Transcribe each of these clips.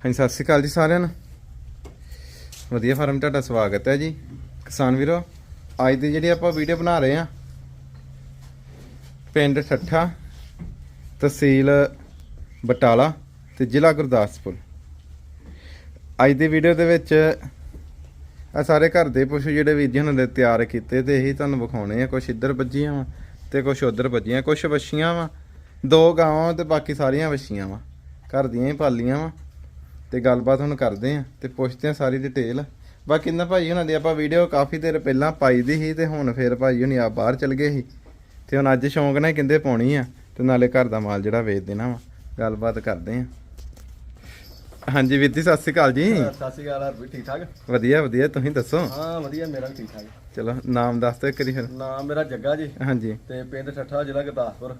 ਹਾਂਜੀ, ਸਤਿ ਸ਼੍ਰੀ ਅਕਾਲ ਜੀ ਸਾਰਿਆਂ ਨੂੰ। ਵਧੀਆ ਫਾਰਮ ਤੁਹਾਡਾ ਸਵਾਗਤ ਹੈ ਜੀ। ਕਿਸਾਨ ਵੀਰੋ, ਅੱਜ ਦੀ ਜਿਹੜੀ ਆਪਾਂ ਵੀਡੀਓ ਬਣਾ ਰਹੇ ਆ ਪਿੰਡ ਠੱਠਾ, ਤਹਿਸੀਲ ਬਟਾਲਾ ਤੇ ਜ਼ਿਲ੍ਹਾ ਗੁਰਦਾਸਪੁਰ। ਅੱਜ ਦੀ ਵੀਡੀਓ ਦੇ ਵਿੱਚ ਆ ਸਾਰੇ ਘਰ ਦੇ ਪਸ਼ੂ ਜਿਹੜੇ ਵੀਰ ਜੀ ਹੁਣਾਂ ਦੇ ਤਿਆਰ ਕੀਤੇ ਤੇ ਇਹੀ ਤੁਹਾਨੂੰ ਵਿਖਾਉਣੇ ਆ। ਕੁਛ ਇੱਧਰ ਵੱਜੀਆਂ ਵਾ ਤੇ ਕੁਛ ਉੱਧਰ ਵੱਜੀਆਂ, ਕੁਛ ਵੱਛੀਆਂ ਵਾ। ਦੋ ਗਾਵਾਂ ਤੇ ਬਾਕੀ ਸਾਰੀਆਂ ਵੱਛੀਆਂ ਵਾ। ਘਰ ਦੀਆਂ ਹੀ ਪਾਲੀਆਂ ਵਾ। ਤੇ ਗੱਲਬਾਤ ਹੁਣ ਕਰਦੇ ਆ ਤੇ ਪੁੱਛਦੇ ਆ ਸਾਰੀ ਡਿਟੇਲ ਬਾਕੀ ਇਹਨਾਂ ਭਾਈ ਹੁਣਾਂ ਦੀ ਆਪਾਂ ਵੀਡੀਓ ਕਾਫੀ ਦੇਰ ਪਹਿਲਾਂ ਪਾਈ ਦੀ ਸੀ ਤੇ ਹੁਣ ਫੇਰ ਭਾਈ ਹੁਣੀ ਆ ਬਾਹਰ ਚਲ ਗਏ ਸੀ। ਤੇ ਹੁਣ ਅੱਜ ਸ਼ੌਂਕ ਨਾਲ ਕਹਿੰਦੇ ਪਾਉਣੀ ਆ ਤੇ ਨਾਲੇ ਘਰ ਦਾ ਮਾਲ ਜਿਹੜਾ ਵੇਚ ਦੇਣਾ ਵਾ। ਗੱਲਬਾਤ ਕਰਦੇ ਆ। ਹਾਂਜੀ ਵੀਰ ਜੀ ਸਤਿ ਸ਼੍ਰੀ ਅਕਾਲ ਜੀ। ਸਤਿ ਸ਼੍ਰੀ ਅਕਾਲ ਹਰਪ੍ਰੀਤ ਠੀਕ ਠਾਕ? ਵਧੀਆ ਵਧੀਆ ਤੁਸੀਂ ਦੱਸੋ? ਹਾਂ ਵਧੀਆ ਮੇਰਾ ਵੀ ਠੀਕ ਠਾਕ। ਚਲੋ ਨਾਮ ਦੱਸ ਦਿਓ ਕਰੀ ਫਿਰ। ਨਾਮ ਮੇਰਾ ਜੱਗਾ ਜੀ। ਹਾਂਜੀ। ਤੇ ਪਿੰਡ ਠੱਠਾ ਜ਼ਿਲ੍ਹਾ ਗੁਰਦਾਸਪੁਰ।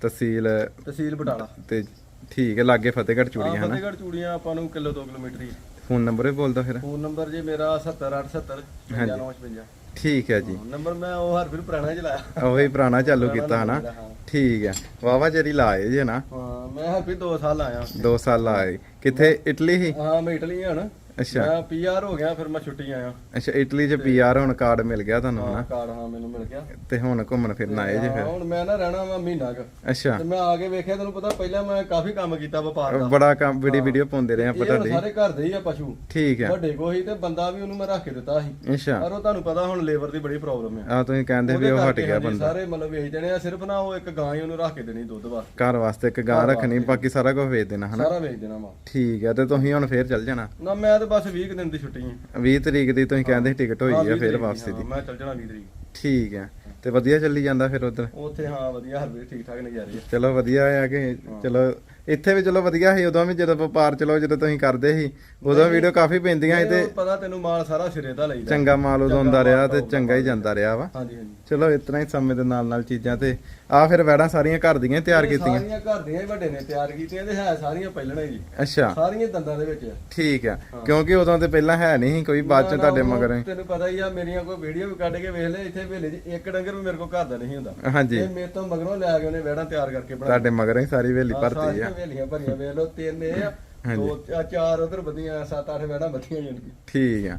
ਤਹਿਸੀਲ ਤਹਿਸੀਲ ਬਟਾਲਾ। ਤੇ ਠੀਕ ਹੈ ਲਾਗੇ ਫਤਿਹਗੜ੍ਹ ਹਾਂ ਚੂੜੀਆਂ ਹਨਾ? ਫਤਿਹਗੜ੍ਹ ਚੂੜੀਆਂ ਆਪਾਂ ਨੂੰ ਕਿਲੋ 2 ਕਿਲੋਮੀਟਰ ਹੀ ਫੋਨ ਨੰਬਰ ਵੀ ਬੋਲ ਦਿਓ ਫਿਰ। ਫੋਨ ਨੰਬਰ ਜੀ ਮੇਰਾ 70870 5955 ਠੀਕ ਹੈ ਜੀ। ਨੰਬਰ ਮੈਂ ਉਹ ਹਰਪ੍ਰੀਤ ਪੁਰਾਣਾ ਹੀ ਚਲਾਇਆ। ਉਹੀ ਪੁਰਾਣਾ ਚਾਲੂ ਕੀਤਾ ਹਨਾ? ਆ, ਹਾਂ। ਠੀਕ ਹੈ। ਵਾਵਾ ਚੇਰੀ ਲਾਏ ਜੇ ਨਾ। ਹਾਂ ਮੈਂ ਹਰਪ੍ਰੀਤ 2 ਸਾਲ ਆਇਆ। 2 ਸਾਲ ਲਾਏ। ਕਿੱਥੇ? ਇਟਲੀ ਹੀ? ਹਾਂ ਮੈਂ ਇਟਲੀ ਹਾਂ ਨਾ। ਅੱਛਾ। ਮੈਂ ਪੀਆਰ ਹੋ ਗਿਆ ਫਿਰ ਮੈਂ ਛੁੱਟੀ ਆਇਆ। ਅੱਛਾ ਇਟਲੀ ਚ ਪੀਆਰ ਹੁਣ ਕਾਰਡ ਮਿਲ ਗਿਆ ਤੁਹਾਨੂੰ ਹਾਂ ਹਨਾ ਕਾਰਡ ਹਾਂ ਮੈਨੂੰ ਮਿਲ ਗਿਆ। ਤੇ ਹੁਣ ਘੁੰਮਣ ਫਿਰਨ ਆਏ ਜੇ ਹਾਂ, ਫਿਰ? ਹੁਣ ਮੈਂ ਨਾ ਰਹਿਣਾ ਵਾ ਮਹੀਨਾ ਕੁ। ਅੱਛਾ। ਤੇ ਮੈਂ ਆ ਕੇ ਵੇਖਿਆ ਤੈਨੂੰ ਪਤਾ ਪਹਿਲਾਂ ਮੈਂ ਕਾਫੀ ਕੰਮ ਕੀਤਾ ਵਪਾਰ ਦਾ। ਬੜਾ ਕੰਮ ਵੀਡੀਓ ਵੀਡੀਓ ਪਾਉਂਦੇ ਰਹੇ ਆਪਾਂ ਇਹ ਹੁਣ ਤੁਹਾਡੀ। ਸਾਰੇ ਘਰ ਦੇ ਹੀ ਆ ਪਸ਼ੂ। ਠੀਕ ਹੈ ਵੱਡੇ ਕੋਈ ਤੇ ਬੰਦਾ ਵੀ ਉਹਨੂੰ ਮੈਂ ਰੱਖ ਕੇ ਦਿੱਤਾ ਸੀ। ਅੱਛਾ। ਪਰ ਉਹ ਤੁਹਾਨੂੰ ਪਤਾ ਹੁਣ ਲੇਬਰ ਦੀ ਬੜੀ ਪ੍ਰੋਬਲਮ ਆ। ਆ ਤੁਸੀਂ ਕਹਿੰਦੇ ਵੀ ਉਹ ਹਟ ਗਿਆ ਬੰਦਾ। ਸਾਰੇ ਮਤਲਬ ਵੇਚ ਦੇਣੇ ਆ ਸਿਰਫ ਨਾ ਉਹ ਇੱਕ ਗਾਂ ਹੀ ਉਹਨੂੰ ਰੱਖ ਕੇ ਦੇਣੀ ਦੁੱਧ ਵਾਸਤੇ। ਘਰ ਵਾਸਤੇ ਇੱਕ ਗਾਂ ਰੱਖਣੀ ਬਾਕੀ ਸਾਰਾ ਕੁਝ ਵੇਚ ਦੇਣਾ ਹਨਾ? ਸਾਰਾ ਵੇਚ ਦੇਣਾ ਵਾ। ਠੀਕ ਹੈ ਤੇ ਤੁਸੀਂ ਹੁਣ ਫੇਰ ਚੱਲ ਜਾਣਾ। ਨਾ ਮੈਂ ਤੇ ਬਸ 20 ਕੁ ਦਿਨ ਦੀ ਛੁੱਟੀ ਆ 20 ਤਰੀਕ ਦੀ ਤੁਸੀਂ ਕਹਿੰਦੇ ਸੀ ਟਿਕਟ ਹੋਈ ਹਾਂ, ਆ 20 ਫੇਰ ਤਰੀਕ ਵਾਪਸੀ ਹਾਂ, ਦੀ। ਮੈਂ ਚੱਲ ਜਾਣਾ 20 ਤਰੀਕ। ਠੀਕ ਹੈ। ਤੇ ਵਧੀਆ ਚੱਲੀ ਜਾਂਦਾ ਫਿਰ ਉਧਰ? ਉੱਥੇ ਹਾਂ ਵਧੀਆ ਹਰ ਵੇਲੇ ਠੀਕ ਠਾਕ ਨਜ਼ਾਰੇ ਆ। ਚਲੋ ਵਧੀਆ ਆ ਕਿ ਚਲੋ ਇੱਥੇ ਵੀ ਚਲੋ ਵਧੀਆ ਸੀ ਉਦੋਂ ਵੀ ਜਦੋਂ ਵਪਾਰ ਚਲੋ ਜਦੋਂ ਤੁਸੀਂ ਕਰਦੇ ਸੀ ਉਦੋਂ ਵੀਡੀਓ ਕਾਫੀ ਪੈਂਦੀਆਂ ਸੀ ਤੇ ਪਤਾ ਤੈਨੂੰ ਮਾਲ ਸਾਰਾ ਸਿਰੇ ਦਾ ਲਈਦਾ। ਚੰਗਾ ਮਾਲ ਉਦੋਂ ਆਉਂਦਾ ਰਿਹਾ ਤੇ ਚੰਗਾ ਹੀ ਜਾਂਦਾ ਰਿਹਾ। ਵਾ। ਹਾਂਜੀ ਹਾਂਜੀ। ਚਲੋ ਇਤਨਾ ਹੀ ਸਮੇਂ ਦੇ ਨਾਲ ਨਾਲ ਚੀਜ਼ਾਂ ਤੇ ਆ ਫਿਰ ਵੈੜਾਂ ਸਾਰੀਆਂ ਘਰ ਦੀਆਂ ਹੀ ਤਿਆਰ ਇਹ ਕੀਤੀਆਂ। ਸਾਰੀਆਂ ਘਰ ਦੀਆਂ ਹੀ ਵੱਡੇ ਨੇ ਤਿਆਰ ਕੀਤੀਆਂ ਤੇ ਹੈ ਸਾਰੀਆਂ ਪਹਿਲਣਾ ਹੀ ਜੀ। ਅੱਛਾ। ਸਾਰੀਆਂ ਦੰਦਾਂ ਦੇ ਵਿੱਚ ਆ। ਠੀਕ ਆ। ਕਿਉਂਕਿ ਉਦੋਂ ਤੇ ਪਹਿਲਾਂ ਹੈ ਨਹੀਂ ਸੀ ਕੋਈ ਬਾਅਦ ਚ ਨਾ, ਤੁਹਾਡੇ ਮਗਰ। ਹੀ। ਤੈਨੂੰ ਪਤਾ ਹੀ ਆ ਮੇਰੀਆਂ ਕੋਈ ਵੀਡੀਓ ਵੀ ਕੱਢ ਕੇ ਵੇਖ ਲੈ ਇੱਥੇ ਵੇਲੇ 'ਚ ਇੱਕ ਡੰਗਰ ਵੀ ਮੇਰੇ ਕੋਲ ਘਰ ਦਾ ਨਹੀਂ ਹੁੰਦਾ। ਹਾਂਜੀ। ਇਹ ਮੇਰੇ ਤੋਂ ਮਗਰੋਂ ਲਿਆ ਕੇ ਉਹਨੇ ਵਿਹੜਾ ਤਿਆਰ ਕਰਕੇ ਬਣਾ ਤੁਹਾਡੇ ਮਗਰ ਹੀ ਸਾਰੀ ਵੇਲੀ ਭਰਤੀ ਆ। ਸਾਰੀਆਂ ਵੇਲੀਆਂ ਭਰੀਆਂ ਵੇਖ ਲਓ ਤਿੰਨ ਇਹ ਆ ਦੋ ਆ, ਚਾਰ ਉਧਰ ਵਧੀਆਂ ਸੱਤ ਅੱਠ ਵਿਹੜਾ ਬੱਤੀਆਂ ਜਾਣਗੀ ਠੀਕ ਆ।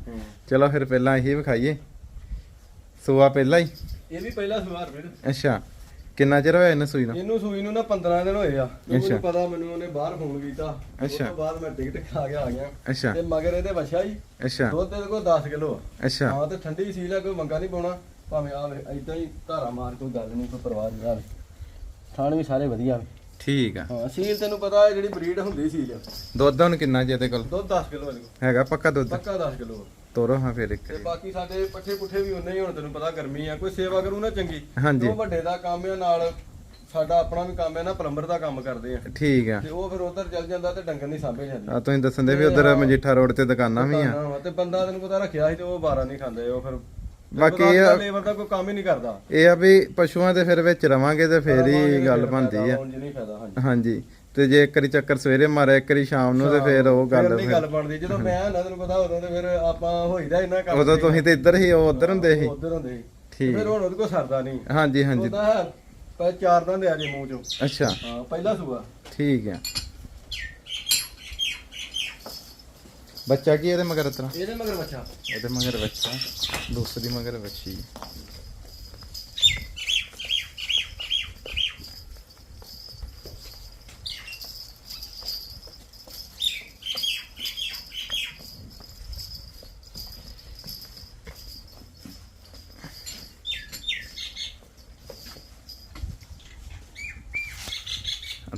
ਚਲੋ ਫਿਰ ਪਹਿਲਾਂ ਇਹੀ ਵਿਖਾਈਏ। ਸੂਆ ਪਹਿਲਾਂ ਹੀ? ਇਹ ਵੀ ਪਹਿਲਾ ਸਵਾਰ ਵੀਰ ਅੱਛਾ। ਕਿੰਨਾ ਚਿਰ ਹੋਇਆ ਇਹਨੂੰ ਸੂਈ ਨੂੰ? ਇਹਨੂੰ ਸੂਈ ਨੂੰ ਨਾ 15 ਦਿਨ ਹੋਏ ਆ। ਮੈਨੂੰ ਪਤਾ ਮੈਨੂੰ ਉਹਨੇ ਬਾਹਰ ਫੋਨ ਕੀਤਾ। ਉਸ। ਤੋਂ ਬਾਅਦ ਮੈਂ ਟਿਕਟ ਖਾ ਕੇ ਆ ਗਿਆ। ਤੇ ਮਗਰ ਇਹਦੇ ਵਛਾ ਹੀ। ਅੱਛਾ। ਦੁੱਧ ਇਹਦੇ ਕੋਲ 10 ਕਿਲੋ ਆ। ਅੱਛਾ। ਹਾਂ ਤੇ ਠੰਡੀ ਸੀਲ ਆ ਕੋਈ ਮੰਗਾ ਨਹੀਂ ਪਾਉਣਾ। ਭਾਵੇਂ ਆ ਇਦਾਂ ਹੀ ਧਾਰਾ ਮਾਰ ਕੋਈ ਗੱਲ ਨਹੀਂ ਕੋਈ ਪਰਵਾਹ ਨਹੀਂ ਆਵੇ ਥਾਣ ਵੀ ਸਾਰੇ ਵਧੀਆ ਵੇ। ਠੀਕ ਆ। ਹਾਂ ਸੀਲ ਤੈਨੂੰ ਪਤਾ ਹੈ ਜਿਹੜੀ ਬਰੀਡ ਹੁੰਦੀ ਸੀਲ। ਦੁੱਧ ਹੁਣ ਕਿੰਨਾ ਜੇ ਇਹਦੇ ਕੋਲ? ਦੁੱਧ 10 ਕਿਲੋ ਇਹਦੇ ਕੋਲ। ਹੈਗਾ ਪੱਕਾ ਦੁੱਧ? ਪੱਕਾ 10 ਕਿਲੋ। ਤੋਰੋ ਹਾਂ ਫਿਰ ਇੱਕ ਤੇ ਬਾਕੀ ਸਾਡੇ ਪੱਠੇ ਪੁੱਠੇ ਵੀ ਉਨੇ ਹੀ ਹੁਣ ਤੈਨੂੰ ਪਤਾ ਗਰਮੀ ਆ। ਕੋਈ ਸੇਵਾ ਕਰੂ ਨਾ ਚੰਗੀ? ਹਾਂਜੀ। ਉਹ ਵੱਡੇ ਦਾ ਕੰਮ ਆ ਨਾਲ ਸਾਡਾ ਆਪਣਾ ਵੀ ਕੰਮ ਹੈ ਨਾ ਪਲੰਬਰ ਦਾ ਕੰਮ ਕਰਦੇ ਆ। ਠੀਕ ਆ। ਤੇ ਉਹ ਫਿਰ ਉਧਰ ਚੱਲ ਜਾਂਦਾ ਤੇ ਡੰਗਰ ਨਹੀਂ ਸਾਂਭੇ ਜਾਂਦੇ। ਆ ਤੁਸੀਂ ਦੱਸਣ ਦੇ ਵੀ ਉਧਰ ਮਜੀਠਾ ਰੋਡ ਤੇ ਦੁਕਾਨਾਂ ਵੀ ਆ। ਹਾਂ, ਤੇ ਬੰਦਾ ਤੈਨੂੰ ਪਤਾ ਰੱਖਿਆ ਸੀ ਤੇ ਉਹ 12 ਨਹੀਂ ਖਾਂਦੇ ਉਹ ਫਿਰ ਬਾਕੀ ਇਹ- ਲੇਬਰ ਦਾ ਕੋਈ ਕੰਮ ਹੀ ਨਹੀਂ ਕਰਦਾ। ਇਹ ਆ ਵੀ ਪਸ਼ੂਆਂ ਦੇ ਫਿਰ ਵਿੱਚ ਰਵਾਂਗੇ ਤੇ ਫੇਰ ਹੀ ਗੱਲ ਬਣਦੀ ਆ। ਹੁਣ ਜੀ ਨਹੀਂ ਫਾਇਦਾ ਹਾਂਜੀ। ਹਾਂਜੀ। ਤੇ ਜੇ ਇੱਕ ਵਾਰੀ ਚੱਕਰ ਸਵੇਰੇ ਮਾਰਿਆ ਇੱਕ ਵਾਰੀ ਸ਼ਾਮ ਨੂੰ ਤੇ ਫੇਰ ਉਹ ਫਿਰ ਗੱਲ ਨਹੀਂ ਗੱਲ ਬਣਦੀ। ਜਦੋਂ ਮੈਂ ਨਾ ਤੈਨੂੰ ਪਤਾ ਉਦੋਂ ਤੇ ਫਿਰ ਆਪਾਂ ਹੋਈਦਾ ਇੰਨਾ ਕੰਮ ਉਦੋਂ ਤੁਸੀਂ ਤੇ ਇੱਧਰ ਹੀ ਉਹ ਉਧਰ ਹੁੰਦੇ ਸੀ। ਉਧਰ ਹੁੰਦੇ ਸੀ। ਠੀਕ। ਫਿਰ ਹੁਣ ਉਹਦੇ ਕੋਲ ਸਰਦਾ ਨਹੀਂ। ਹਾਂਜੀ ਹਾਂਜੀ। ਉਹਦਾ ਹੈ ਪਰ ਚਾਰ ਦੰਦ ਆ ਜੇ ਮੂੰਹ ਚੋਂ। ਅੱਛਾ। ਹਾਂ ਪਹਿਲਾ ਸੂਆ। ਠੀਕ ਆ। ਬੱਚਾ ਕੀ ਇਹਦੇ ਮਗਰ ਤਰਾ ਇਹਦੇ ਮਗਰ ਬੱਚਾ। ਇਹਦੇ ਮਗਰ ਬੱਚਾ। ਦੂਸਰੀ ਮਗਰ ਬੱਚੀ।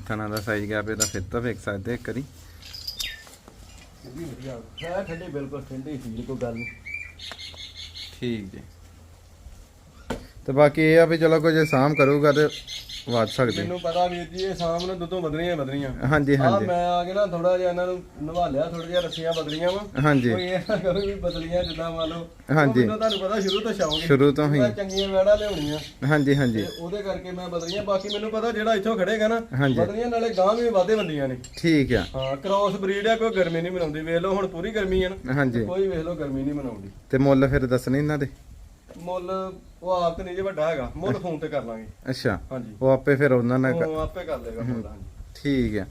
ਥਣਾ ਦਾ ਸਾਈਜ਼ ਗਿਆ ਪੇ ਤਾਂ ਫਿਰ ਤਾਂ ਵੇਖ ਸਕਦੇ ਇੱਕ ਵਾਰੀ। ਇਹ ਵੀ ਵਧੀਆ ਹੈ ਠੰਡੀ ਬਿਲਕੁਲ ਠੰਡੀ ਸੀ ਕੋਈ ਗੱਲ ਨਹੀਂ। ਠੀਕ ਜੀ। ਤੇ ਬਾਕੀ ਇਹ ਆ ਵੀ ਚਲੋ ਕੋਈ ਜੇ ਸਾਮ ਕਰੂਗਾ ਤੇ ਵੱਧ ਸਕਦੇ। ਮੈਨੂੰ ਪਤਾ ਵੀਰ ਜੀ ਇਹ ਸਾਹਮਣੇ ਦੁੱਧੋਂ ਬਦਲੀਆਂ ਹੀ ਹਾਂਜੀ ਆ ਹਾਂਜੀ। ਮੈਂ ਆ ਕੇ ਨਾ ਥੋੜਾ ਜਿਹਾ ਇਹਨਾਂ ਨੂੰ ਨਵਾ ਲਿਆ ਥੋੜਾ ਜਿਹਾ ਰੱਸੀਆਂ ਬਦਲੀਆਂ ਵਾ। ਹਾਂਜੀ। ਕੋਈ ਇਹ ਨਾ ਕਰੋ ਵੀ ਬਦਲੀਆਂ ਜਿੱਦਾਂ ਮੰਨ ਲਓ। ਹਾਂਜੀ। ਮੈਨੂੰ ਤੁਹਾਨੂੰ ਪਤਾ ਸ਼ੁਰੂ ਤੋਂ ਸ਼ੌਂਕ ਸੀ। ਸ਼ੁਰੂ ਤੋਂ ਹੀ। ਮੈਂ ਚੰਗੀਆਂ ਵੈੜਾਂ ਲਿਆਉਣੀਆਂ। ਹਾਂਜੀ ਹਾਂਜੀ। ਤੇ ਉਹਦੇ ਕਰਕੇ ਮੈਂ ਬਦਲੀਆਂ। ਬਾਕੀ ਮੈਨੂੰ ਪਤਾ ਜਿਹੜਾ ਇੱਥੋਂ ਖੜੇਗਾ ਨਾ ਹਾਂਜੀ। ਬਦਲੀਆਂ ਨਾਲੇ ਗਾਂ ਵੀ ਵਾਧੇ ਬੰਦੀਆਂ ਨੇ। ਠੀਕ ਆ। ਹਾਂ ਕ੍ਰਾਸ ਬਰੀਡ ਆ ਕੋਈ ਗਰਮੀ ਨਹੀਂ ਮਨਾਉਂਦੀ। ਵੇਖ ਲਓ ਹੁਣ ਪੂਰੀ ਗਰਮੀ ਆ ਨਾ। ਹਾਂਜੀ। ਕੋਈ ਵੇਖ ਲਓ ਗਰਮੀ ਨਹੀਂ ਮਨਾਉਂਦੀ। ਤੇ ਮੁੱਲ ਫਿਰ ਦੱਸਣੇ ਇਹਨਾਂ ਦੇ। ਮੁੱਲ ਉਹ ਆਪ ਤੇ ਨਹੀਂ ਜੇ ਵੱਡਾ ਹੈਗਾ ਮੁੱਲ ਫੋਨ ਤੇ ਕਰ ਲਾਂਗੇ। ਅੱਛਾ। ਹਾਂਜੀ। ਉਹ ਆਪੇ ਫਿਰ ਉਹਨਾਂ ਨਾਲ ਉਹ ਆਪੇ ਕਰ ਲੇਗਾ ਮੁੱਲ ਹਾਂਜੀ। ਠੀਕ ਆ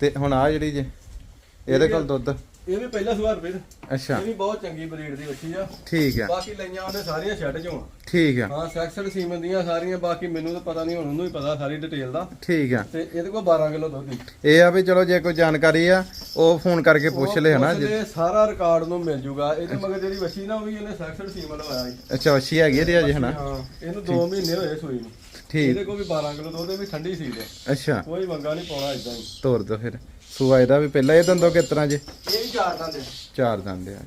ਤੇ ਹੁਣ ਆ ਜਿਹੜੀ ਜੇ ਇਹਦੇ ਕੋਲ ਦੁੱਧ? ਇਹ ਵੀ ਪਹਿਲਾ ਸਵਾਰ ਵੀਰ ਅੱਛਾ। ਇਹ ਵੀ ਬਹੁਤ ਚੰਗੀ ਬਰੀਡ ਦੀ ਵੱਛੀ ਆ। ਠੀਕ ਆ। ਬਾਕੀ ਲਈਆਂ ਉਹਨੇ ਸਾਰੀਆਂ ਛੱਡ ਚ ਠੀਕ ਆ। ਹਾਂ ਸੈਕਸਡ ਸੀਮਨ ਦੀਆਂ ਸਾਰੀਆਂ ਬਾਕੀ ਮੈਨੂੰ ਤਾਂ ਪਤਾ ਨਹੀਂ ਹੁਣ ਉਹਨੂੰ ਹੀ ਪਤਾ ਸਾਰੀ ਡਿਟੇਲ ਦਾ। ਠੀਕ ਆ। ਤੇ ਇਹਦੇ ਕੋਲ 12 ਕਿਲੋ ਦੁੱਧ ਇਹ ਆ ਵੀ ਚਲੋ ਜੇ ਕੋਈ ਜਾਣਕਾਰੀ ਆ ਉਹ ਫੋਨ ਕਰਕੇ ਪੁੱਛ ਲੈ ਹਨਾ ਜੇ। ਸਾਰਾ ਰਿਕਾਰਡ ਨੂੰ ਮਿਲ ਜੂਗਾ। ਇਹਦੇ ਮਗਰ ਜਿਹੜੀ ਵੱਛੀ ਨਾ ਉਹ ਵੀ ਇਹਨੇ ਸੈਕਸਡ ਸੀਮਨ ਲਵਾਇਆ ਅੱਛਾ ਵੱਛੀ ਹੈਗੀ ਇਹਦੀ ਅਜੇ ਹਨਾ? ਹਾਂ ਇਹਨੂੰ 2 ਮਹੀਨੇ ਹੋਏ ਸੂਈ ਨੂੰ। ਠੀਕ। ਇਹਦੇ ਕੋਲ ਵੀ 12 ਕਿਲੋ ਦੁੱਧ ਇਹ ਵੀ ਠੰਡੀ ਸੀ ਦੇ ਅੱਛਾ। ਕੋਈ ਮੰਗਾ ਨਹੀਂ ਪਾਉਣਾ ਇਦਾਂ ਹੀ। ਤੋਰ ਦੋ ਫਿਰ। ਸੂਆ ਇਹਦਾ ਵੀ ਪਹਿਲਾਂ ਇਹ ਦੰਦੋ ਕਿਸ ਤਰ੍ਹਾਂ ਜੇ? ਇਹ ਵੀ ਚਾਰ ਦੰਦ ਆ। ਚਾਰ ਦੰਦ ਆ।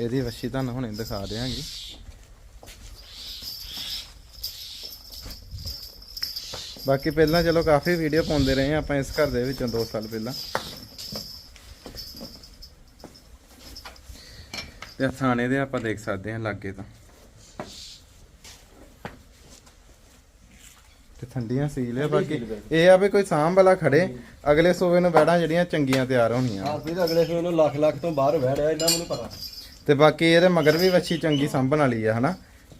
ਇਹਦੀ ਵੱਛੀ ਤੁਹਾਨੂੰ ਹੁਣੇ ਦਿਖਾ ਦਿਆਂਗੇ। ਬਾਕੀ ਪਹਿਲਾਂ ਚਲੋ ਕਾਫੀ ਵੀਡੀਓ ਪਾਉਂਦੇ ਰਹੇ ਆਪਾਂ ਇਸ ਘਰ ਦੇ ਵਿੱਚੋਂ 2 ਸਾਲ ਪਹਿਲਾਂ। ਤੇ ਥਾਣੇ ਦੇ ਆਪਾਂ ਦੇਖ ਸਕਦੇ ਹਾਂ ਲਾਗੇ ਤਾਂ। ਠੰਡੀਆਂ ਸੀਲ ਆ ਬਾਕੀ। ਇਹ ਆ ਵੀ ਕੋਈ ਸਾਂਭ ਵਾਲਾ ਖੜੇ ਅਗਲੇ ਸੂਬੇ ਨੂੰ ਬੈੜਾਂ ਜਿਹੜੀਆਂ ਚੰਗੀਆਂ ਤਿਆਰ ਹੋਣੀਆਂ। ਹਾਂ ਫਿਰ ਅਗਲੇ ਸਵੇਰ ਨੂੰ ਲੱਖ ਲੱਖ ਤੋਂ ਬਾਹਰ ਵੜਿਆ ਇਹਨਾਂ ਮੈਨੂੰ ਪਤਾ। ਤੇ ਬਾਕੀ ਇਹਦੇ ਮਗਰ ਵੀ ਵੱਛੀ ਚੰਗੀ ਸਾਂਭਣ ਵਾਲੀ ਆ ਹਨਾ?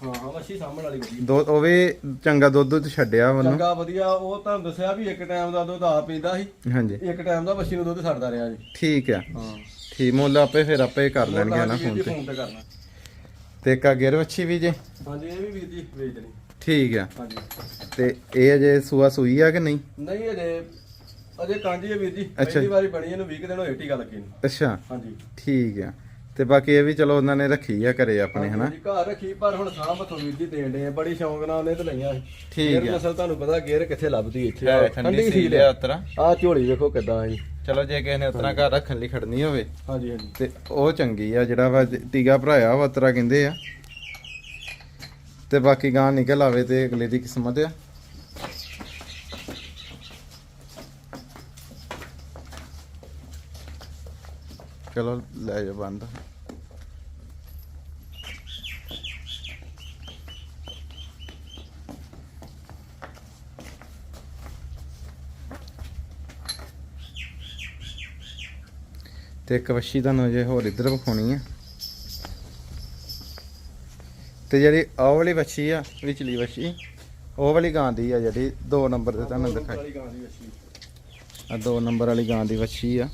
ਹਾਂ ਹਾਂ ਮੱਛੀ ਸਾਹਮਣ ਵਾਲੀ ਵਧੀਆ। ਦੋ ਉਹ ਵੀ ਚੰਗਾ ਦੁੱਧ ਚ ਛੱਡਿਆ ਉਹਨੂੰ। ਚੰਗਾ ਵਧੀਆ ਉਹ ਤੁਹਾਨੂੰ ਦੱਸਿਆ ਵੀ ਇੱਕ ਟਾਈਮ ਦਾ ਦੁੱਧ ਆ ਪੀਂਦਾ ਸੀ। ਹਾਂਜੀ। ਇੱਕ ਟਾਈਮ ਦਾ ਮੱਛੀ ਨੂੰ ਦੁੱਧ ਛੱਡਦਾ ਰਿਹਾ ਜੀ। ਠੀਕ ਆ। ਹਾਂ। ਠੀਕ ਮੁੱਲ ਆਪੇ ਫਿਰ ਆਪੇ ਕਰ ਲੈਣਗੇ ਨਾ ਫੋਨ ਤੇ। ਫੋਨ ਤੇ ਕਰਨਾ। ਤੇ ਆ ਗਿਰ ਵੱਛੀ ਵੀ ਜੇ। ਹਾਂਜੀ ਇਹ ਵੀ ਵੀਰ ਜੀ ਵੇਚ ਦੇਣੀ। ਠੀਕ ਆ। ਹਾਂਜੀ। ਤੇ ਇਹ ਅਜੇ ਸੂਆ ਸੂਈ ਆ ਕਿ ਨਹੀਂ? ਨਹੀਂ ਅਜੇ ਅਜੇ ਕਾਂਜੀ ਹੈ ਵੀਰ ਜੀ। ਅੱਛਾ। ਪਹਿਲੀ ਵਾਰੀ ਬਣੀ ਇਹਨੂੰ 20 ਦਿਨ ਹੋਏ ਟੀਕਾ ਲੱਗੇ ਨੂੰ। ਅੱਛਾ। ਹਾਂਜੀ। ਠੀਕ ਆ। ਤੇ ਬਾਕੀ ਇਹ ਵੀ ਚਲੋ ਉਹਨਾਂ ਨੇ ਰੱਖੀ ਆ ਘਰੇ ਆਪਣੇ ਹਨਾ? ਹਾਂਜੀ, ਘਰ ਰੱਖੀ ਪਰ ਹੁਣ ਸਾਂਭ ਤੋਂ ਵੀਰ ਜੀ ਦੇਣ ਦੇ ਬੜੀ ਸ਼ੌਂਕ ਨਾਲ ਉਹਨੇ ਤੇ ਲਈਆਂ। ਠੀਕ ਆ। ਨਸਲ ਤੁਹਾਨੂੰ ਪਤਾ ਗੇਰ ਕਿੱਥੇ ਲੱਭਦੀ ਇੱਥੇ। ਠੰਡੀ ਸੀ ਸੀਲ ਆ ਉਤਰਾ। ਆ ਝੋਲੀ ਵੇਖੋ ਕਿੱਦਾਂ ਹੈ ਚਲੋ ਜੇ ਕਿਸੇ ਨੇ ਉਤਰਾ ਘਰ ਰੱਖਣ ਲਈ ਖੜਨੀ ਹੋਵੇ। ਹਾਂਜੀ ਹਾਂਜੀ। ਤੇ ਉਹ ਚੰਗੀ ਆ ਜਿਹੜਾ ਵਾ ਟੀਗਾ ਭਰਾਇਆ ਵਾ ਉਤਰਾ ਕਹਿੰਦੇ ਆ। ਤੇ ਬਾਕੀ ਗਾਂ ਨਿਕਲ ਆਵੇ ਤੇ ਅਗਲੇ ਦੀ ਕਿਸਮਤ ਆ। ਚਲੋ, ਲੈ ਜਾ ਬੰਦ। ਤੇ ਇੱਕ ਵੱਛੀ ਤੁਹਾਨੂੰ ਜੇ ਹੋਰ ਇੱਧਰ ਵਿਖਾਉਣੀ ਆ। ਤੇ ਜਿਹੜੀ ਆਹ ਵਾਲੀ ਵੱਛੀ ਆ ਵਿਚਲੀ ਵੱਛੀ ਉਹ ਵਾਲੀ ਗਾਂ ਦੀ ਆ ਜਿਹੜੀ 2 ਨੰਬਰ ਤੇ ਤੁਹਾਨੂੰ ਦਿਖਾਈ। ਆ 2 ਨੰਬਰ ਵਾਲੀ ਗਾਂ ਦੀ ਵੱਛੀ ਆ।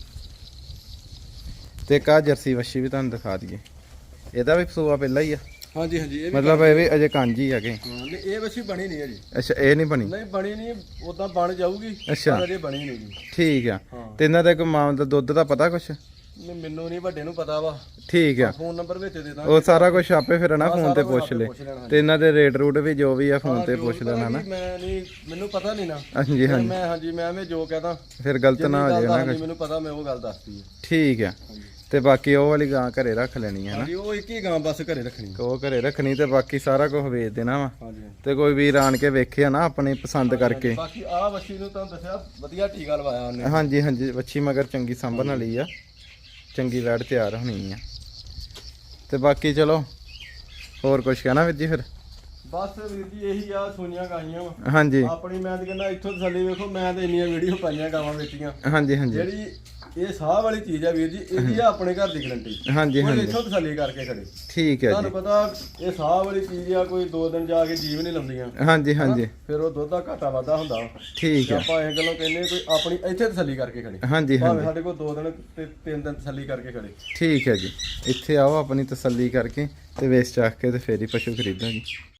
ਤੇ ਕਾ ਜਰਸੀ ਵੱਛੀ ਵੀ ਤੁਹਾਨੂੰ ਦਿਖਾ ਦਈਏ। ਇਹਦਾ ਵੀ ਸੂਆ ਪਹਿਲਾਂ ਹੀ ਆ। ਹਾਂਜੀ ਹਾਂਜੀ ਇਹ ਵੀ ਮਤਲਬ ਇਹ ਵੀ ਅਜੇ ਕਾਂਜੀ ਹੈਗੇ। ਹਾਂ, ਨਹੀਂ, ਇਹ ਵੱਛੀ ਬਣੀ ਨਹੀਂ ਹੈ ਜੀ ਅੱਛਾ ਇਹ ਨਹੀਂ ਬਣੀ? ਨਹੀਂ ਬਣੀ ਨਹੀਂ ਉਦਾਂ ਬਣ ਜਾਊਗੀ ਅੱਛਾ। ਪਰ ਅਜੇ ਬਣੀ ਨਹੀਂ ਜੀ। ਠੀਕ ਆ। ਹਾਂ। ਤੇ ਇਹਨਾਂ ਦਾ ਕੋਈ ਮਾਂ ਦਾ ਦੁੱਧ ਦਾ ਪਤਾ ਕੁਛ? ਨਹੀਂ, ਮੈਨੂੰ ਨਹੀਂ ਵੱਡੇ ਨੂੰ ਪਤਾ ਵਾ। ਠੀਕ ਆ। ਫੋਨ ਨੰਬਰ ਵਿੱਚ ਦੇ ਦਾਂ ਉਹ ਸਾਰਾ ਕੁਝ ਆਪੇ ਫਿਰ ਨਾ ਫੋਨ ਤੇ ਪੁੱਛ ਲੈ। ਤੇ ਇਹਨਾਂ ਦੇ ਰੇਟ ਰੂਟ ਵੀ ਜੋ ਵੀ ਆ ਫੋਨ ਤੇ ਪੁੱਛ ਲੈਣਾ ਨਾ। ਮੈਂ ਨਹੀਂ ਮੈਨੂੰ ਪਤਾ ਨਹੀਂ ਨਾ। ਹਾਂਜੀ ਹਾਂਜੀ। ਮੈਂ ਹਾਂਜੀ ਮੈਂ ਐਵੇਂ ਜੋ ਕਹਦਾ। ਫਿਰ ਗਲਤ ਨਾ ਹੋ ਜਾਏ ਨਾ ਕੁਛ। ਮੈਨੂੰ ਪਤਾ ਮੈਂ ਉਹ ਗੱਲ ਦੱਸਦੀ ਹੈ ਠੀਕ ਆ। ਤੇ ਬਾਕੀ ਉਹ ਵਾਲੀ ਗਾਂ ਘਰੇ ਰੱਖ ਲੈਣੀ ਹੈ ਨਾ। ਹਾਂਜੀ ਉਹ ਇੱਕ ਹੀ ਗਾਂ ਬਸ ਘਰੇ ਰੱਖਣੀ ਉਹ ਘਰੇ ਰੱਖਣੀ ਤੇ ਬਾਕੀ ਸਾਰਾ ਕੁਝ ਵੇਚ ਦੇਣਾ ਵਾ। ਹਾਂਜੀ ਹਾਂਜੀ। ਤੇ ਕੋਈ ਵੀਰ ਆਣ ਕੇ ਵੇਖਿਆ ਨਾ ਆਪਣੀ ਪਸੰਦ ਕਰਕੇ। ਬਾਕੀ ਆਹ ਵੱਛੀ ਨੂੰ ਤੁਹਾਨੂੰ ਦੱਸਿਆ ਵਧੀਆ ਟੀਕਾ ਲਵਾਇਆ ਉਹਨੇ। ਹਾਂਜੀ ਹਾਂਜੀ ਵੱਛੀ ਮਗਰ ਚੰਗੀ ਸੰਭਣ ਵਾਲੀ ਆ। ਚੰਗੀ ਵੈੜ ਤਿਆਰ ਹੋਣੀ ਆ। ਤੇ ਬਾਕੀ ਚਲੋ ਹੋਰ ਕੁਝ ਕਹਿਣਾ ਵੀਰ ਜੀ ਫਿਰ? ਬਸ ਵੀਰ ਜੀ ਇਹੀ ਆ ਸੋਨੀਆਂ ਗਾਈਆਂ ਵਾ। ਹਾਂਜੀ। ਆਪਣੀ ਮੈਂ ਤਾਂ ਕਹਿੰਦਾ ਇੱਥੋਂ ਤਸੱਲੀ ਵੇਖੋ ਮੈਂ ਤਾਂ ਇੰਨੀਆਂ ਵੀਡੀਓ ਪਾਈਆਂ ਗਾਵਾਂ ਵੇਚੀਆਂ। ਹਾਂਜੀ ਹਾਂਜੀ। ਜਿਹੜੀ ਇਹ ਸਾਹ ਵਾਲੀ ਚੀਜ਼ ਆ ਵੀਰ ਜੀ ਇਹਦੀ ਆ ਆਪਣੇ ਘਰ ਦੀ ਗਰੰਟੀ ਹਾਂਜੀ ਹਾਂਜੀ। ਇੱਥੋਂ ਤਸੱਲੀ ਕਰਕੇ ਖੜੇ। ਠੀਕ ਹੈ ਤੁਹਾਨੂੰ ਜੀ। ਪਤਾ ਇਹ ਸਾਹ ਵਾਲੀ ਚੀਜ਼ ਆ ਕੋਈ ਦੋ ਦਿਨ ਜਾ ਕੇ ਜੀਵ ਨਹੀਂ ਲਾਉਂਦੀਆਂ। ਹਾਂਜੀ ਹਾਂਜੀ। ਫਿਰ ਉਹ ਦੁੱਧ ਦਾ ਘਾਟਾ ਵਾਧਾ ਹੁੰਦਾ। ਠੀਕ ਹੈ। ਆਪਾਂ ਇਹ ਗੱਲੋਂ ਕਹਿੰਦੇ ਕੋਈ ਆਪਣੀ ਇੱਥੇ ਤਸੱਲੀ ਕਰਕੇ ਖੜੇ। ਹਾਂਜੀ ਹਾਂਜੀ। ਸਾਡੇ ਕੋਲ ਦੋ ਦਿਨ ਤੇ ਤਿੰਨ ਦਿਨ ਤਸੱਲੀ ਕਰਕੇ ਖੜੇ। ਠੀਕ ਹੈ ਜੀ। ਇੱਥੇ ਆਓ ਆਪਣੀ ਤਸੱਲੀ ਕਰਕੇ ਤੇ ਵੇਚ ਚਾਖ ਕੇ ਤੇ ਫੇਰ ਹੀ ਪਸ਼ੂ ਖਰੀਦਾਂਗੇ।